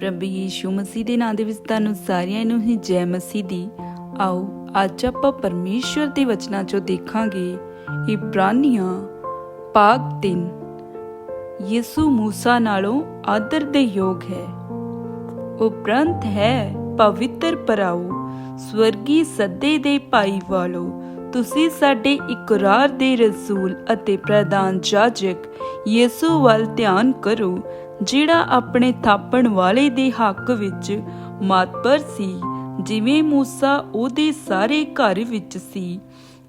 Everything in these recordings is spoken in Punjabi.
ਪ੍ਰਭੂ ਯੀਸ਼ੂ ਮਸੀਹ ਦੇ ਨਾਂ ਦੇ ਵਿੱਚ ਤੁਹਾਨੂੰ ਸਾਰਿਆਂ ਨੂੰ ਹੀ ਜੈ ਮਸੀਹ ਦੀ। ਆਓ, ਅੱਜ ਆਪਾਂ ਪਰਮੇਸ਼ਵਰ ਦੇ ਵਚਨਾਂ ਚੋਂ ਦੇਖਾਂਗੇ ਇਬਰਾਨੀਆਂ ਪਾਕ 3 ਯਿਸੂ ਮੂਸਾ ਨਾਲੋਂ ਆਦਰ ਦੇ ਯੋਗ ਹੈ। ਉਪਰੰਤ ਹੈ, ਪਵਿੱਤਰ ਪਰਾਉ ਸਵਰਗੀ ਸੱਦੇ ਦੇ ਭਾਈ ਵਾਲੋ। ਤੁਸੀਂ ਸਾਡੇ ਇਕਰਾਰ ਦੇ ਰਸੂਲ ਅਤੇ ਪ੍ਰਧਾਨ ਜਾਜਕ ਯਿਸੂ ਵੱਲ ਧਿਆਨ ਕਰੋ ਜਿਹੜਾ ਆਪਣੇ ਥਾਪਣ ਵਾਲੇ ਦੇ ਹੱਕ ਵਿੱਚ ਮਾਤਬਰ ਸੀ, ਜਿਵੇਂ ਮੂਸਾ ਉਹਦੇ ਸਾਰੇ ਘਰ ਵਿੱਚ ਸੀ।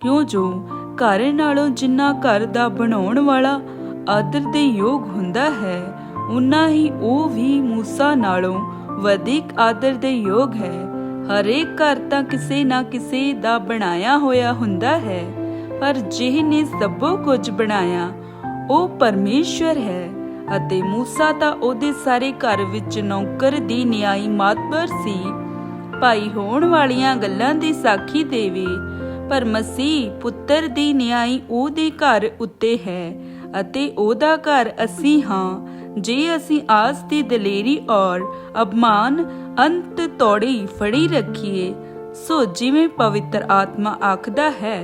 ਕਿਉਂ ਜੋ ਘਰ ਨਾਲੋਂ ਜਿੰਨਾ ਘਰ ਦਾ ਬਣਾਉਣ ਵਾਲਾ ਆਦਰ ਦੇ ਯੋਗ ਹੁੰਦਾ ਹੈ ਉਨਾ ਹੀ ਉਹ ਵੀ ਮੂਸਾ ਨਾਲੋਂ ਵਧੇਕ ਆਦਰ ਦੇ ਯੋਗ ਹੈ। ਹਰੇਕ ਘਰ ਤਾਂ ਕਿਸੇ ਨਾ ਕਿਸੇ ਦਾ ਬਣਾਇਆ ਹੋਇਆ ਹੁੰਦਾ ਹੈ, ਪਰ ਜਿਹਨੇ ਸਭੋ ਕੁਝ ਬਣਾਇਆ, ਉਹ ਪਰਮੇਸ਼ਵਰ ਹੈ। ਅਤੇ ਮੂਸਾ ਤਾਂ ਉਹਦੇ ਸਾਰੇ ਘਰ ਵਿੱਚ ਨੌਕਰ ਦੀ ਨਿਆਈ ਮਾਤਬਰ ਸੀ। ਭਾਈ ਹੋਣ ਵਾਲੀਆਂ ਗੱਲਾਂ ਦੀ ਸਾਖੀ ਦੇਵੇ, ਪਰ ਮਸੀਹ ਪੁੱਤਰ ਦੀ ਨਿਆਈ ਉਹਦੇ ਘਰ ਉੱਤੇ ਹੈ ਅਤੇ ਉਹਦਾ ਘਰ ਅਸੀਂ ਹਾਂ, ਜੇ ਅਸੀਂ ਆਸ ਦੀ ਦਲੇਰੀ ਔਰ ਅਪਮਾਨ ਅੰਤ ਤੋੜੀ ਫੜੀ ਰੱਖੀਏ, ਸੋ ਜਿਵੇਂ ਪਵਿੱਤਰ ਆਤਮਾ ਆਖਦਾ ਹੈ,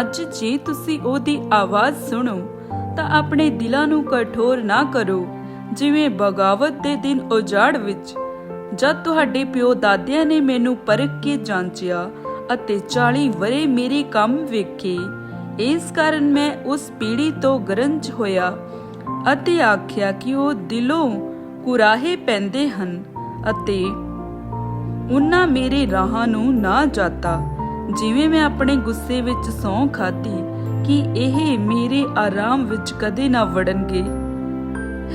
ਅੱਜ ਜੇ ਤੁਸੀਂ ਉਹਦੀ ਆਵਾਜ਼ ਸੁਣੋ ਤਾਂ ਆਪਣੇ ਦਿਲਾਂ ਨੂੰ ਕਠੋਰ ਨਾ ਕਰੋ, ਜਿਵੇਂ ਬਗਾਵਤ ਦੇ ਦਿਨ ਉਜਾੜ ਵਿੱਚ। ਜਦ ਤੁਹਾਡੇ ਪਿਓ ਦਾਦਿਆਂ ਨੇ ਮੈਨੂੰ ਪਰਖ ਕੇ ਜਾਂਚਿਆ ਅਤੇ 40 ਵਰੇ ਮੇਰੇ ਕੰਮ ਵੇਖੇ, ਇਸ ਕਾਰਨ ਮੈਂ ਉਸ ਪੀੜੀ ਤੋਂ ਗਰੰਜ ਹੋਇਆ ਅਤੇ ਆਖਿਆ ਕਿ ਉਹ ਦਿਲੋਂ ਕੁਰਾਹੇ ਪੈਂਦੇ ਹਨ ਅਤੇ ਉਹਨਾਂ ਮੇਰੇ ਰਾਹਾਂ ਨੂੰ ਨਾ ਜਾਤਾ, ਜਿਵੇਂ ਮੈਂ ਆਪਣੇ ਗੁੱਸੇ ਵਿੱਚ ਸੌਂ ਖਾਦੀ ਕਿ ਇਹ ਮੇਰੇ ਆਰਾਮ ਵਿੱਚ ਕਦੇ ਨਾ ਵੜਨਗੇ।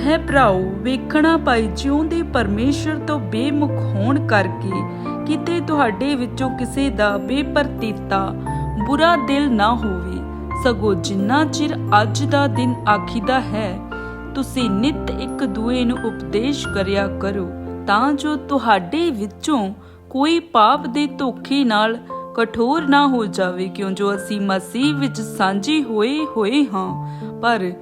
ਹੈ ਭਰਾਓ, ਵੇਖਣਾ ਭਾਈ, ਜਿਉਂਦੇ ਪਰਮੇਸ਼ਰ ਤੋਂ ਬੇਮੁਖ ਹੋਣ ਕਰਕੇ ਕਿਤੇ ਤੁਹਾਡੇ ਵਿੱਚੋਂ ਕਿਸੇ ਦਾ ਬੇਪਰਤੀਤਾ ਬੁਰਾ ਦਿਲ ਨਾ ਹੋਵੇ। ਸਗੋਂ ਜਿੰਨਾ ਚਿਰ ਅੱਜ ਦਾ ਦਿਨ ਆਖੀਦਾ ਹੈ, ਤੁਸੀਂ ਨਿਤ ਇੱਕ ਦੂਏ ਨੂੰ ਉਪਦੇਸ਼ ਕਰਿਆ ਕਰੋ, ਤਾਂ ਜੋ ਤੁਹਾਡੇ ਵਿੱਚੋਂ ਕੋਈ ਪਾਪ ਦੇ ਧੋਖੇ ਨਾਲ ਕਠੋਰ ਨਾ ਹੋ ਜਾਵੇ, ਕਿਉਂ ਜੋ ਅਸੀਂ ਮਸੀਹ ਵਿੱਚ ਸਾਂਝੇ ਹੋਏ ਹੋਏ ਹਾਂ। ਪਰ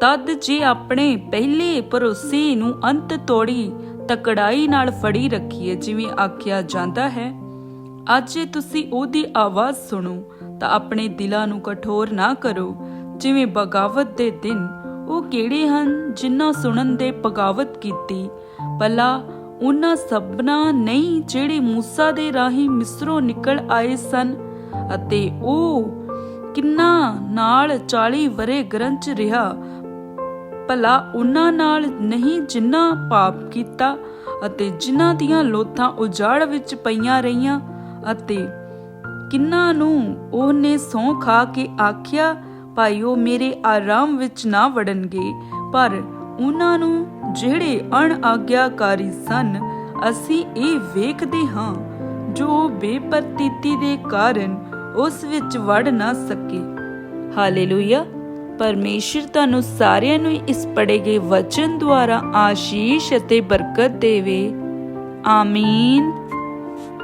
ਤਦ ਜੇ ਆਪਣੇ ਪਹਿਲੇ ਭਰੋਸੇ ਨੂੰ ਅੰਤ ਤੋੜੀ ਤਕੜਾਈ ਨਾਲ ਫੜੀ ਰੱਖੀਏ, ਜਿਵੇਂ ਆਖਿਆ ਜਾਂਦਾ ਹੈ। ਅੱਜ ਤੁਸੀਂ ਉਹਦੀ ਆਵਾਜ਼ ਸੁਣੋ, ਤਾਂ ਆਪਣੇ ਦਿਲਾਂ ਨੂੰ ਕਠੋਰ ਨਾ ਕਰੋ। ਜਿਵੇਂ ਬਗਾਵਤ ਦੇ ਦਿਨ, ਉਹ ਕਿਹੜੇ ਹਨ ਜਿਨ੍ਹਾਂ ਸੁਣਨ ਦੇ ਬਗਾਵਤ ਕੀਤੀ? ਭਲਾ ਉਹਨਾਂ ਸਭਨਾ ਨਹੀਂ ਜਿਹੜੇ ਮੂਸਾ ਦੇ ਰਾਹੀਂ ਮਿਸਰੋਂ ਨਿਕਲ ਆਏ ਸਨ ਅਤੇ ਉਹ ਕਿੰਨਾ ਨਾਲ 40 ਵਰੇ ਗ੍ਰੰਥ ਰਿਹਾ, ਭਲਾ ਉਹਨਾਂ ਨਾਲ ਨਹੀਂ ਜਿਨ੍ਹਾਂ ਪਾਪ ਕੀਤਾ ਅਤੇ ਜਿਨ੍ਹਾਂ ਦੀਆਂ ਲੋਥਾਂ ਉਜਾੜ ਵਿੱਚ ਪਈਆਂ ਰਹੀਆਂ ਅਤੇ ਕਿੰਨਾਂ ਨੂੰ ਉਹਨੇ ਸੌਂ ਖਾ ਕੇ ਆਖਿਆ, ਭਾਈ ਉਹ ਮੇਰੇ ਆਰਾਮ ਵਿੱਚ ਨਾ ਵੜਨਗੇ, ਪਰ ਉਹਨਾਂ ਨੂੰ ਜਿਹੜੇ ਅਣ ਸਨ, ਅਸੀਂ ਇਹ ਵੇਖਦੇ ਹਾਂ, ਜੋ ਬੇਪਰਤੀਤੀ ਦੇ ਕਾਰਨ ਉਸ ਵਿੱਚ ਵੜ ਨਾ ਸਕੇ। ਹਾਲੇਲੂਇਆ! ਪਰਮੇਸ਼ਰ ਤੁਹਾਨੂੰ ਸਾਰਿਆਂ ਨੂੰ ਇਸ ਪੜੇ ਗਏ ਵਚਨ ਦੁਆਰਾ ਆਸ਼ੀਸ਼ ਅਤੇ ਬਰਕਤ ਦੇਵੇ। ਆਮੀਨ।